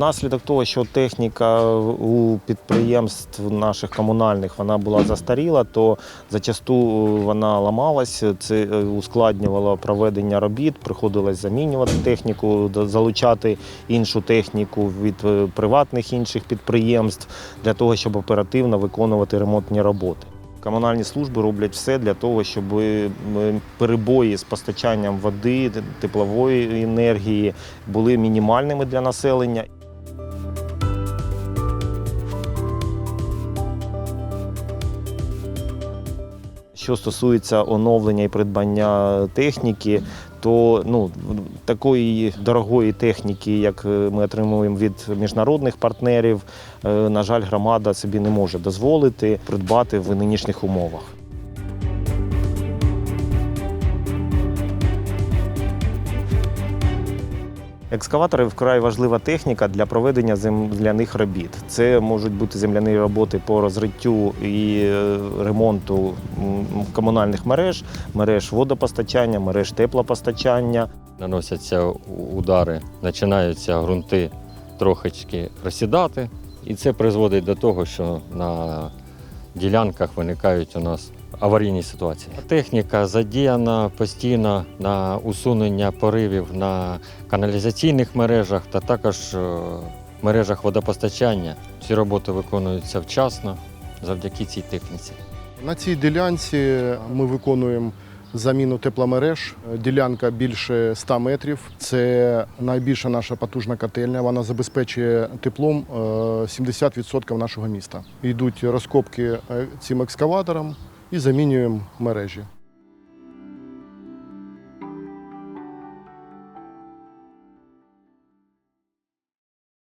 Внаслідок того, що техніка у підприємств наших комунальних вона була застаріла, то зачасту вона ламалась. Це е, ускладнювало проведення робіт. Приходилось замінювати техніку, залучати іншу техніку від е, приватних інших підприємств для того, щоб оперативно виконувати ремонтні роботи. Комунальні служби роблять все для того, щоб е, перебої з постачанням води, теплової енергії були мінімальними для населення. Що стосується оновлення і придбання техніки, то ну, такої дорогої техніки, як е, ми отримуємо від міжнародних партнерів, е, на жаль, громада собі не може дозволити придбати в нинішніх умовах. Екскаватори вкрай важлива техніка для проведення земляних робіт. Це можуть бути земляні роботи по розриттю і е, ремонту комунальних мереж, мереж водопостачання, мереж теплопостачання. наносяться удари, починаються ґрунти трошечки просідати, і це призводить до того, що на ділянках виникають у нас аварійні ситуації. Техніка задіяна постійно на усунення поривів на каналізаційних мережах та також е, мережах водопостачання. Ці роботи виконуються вчасно завдяки цій техніці. На цій ділянці ми виконуємо заміну тепломереж. Ділянка більше 100 метрів. Це найбільша наша потужна котельня. Вона забезпечує теплом е, 70% нашого міста. Йдуть розкопки е, цим екскаватором і замінюємо мережі.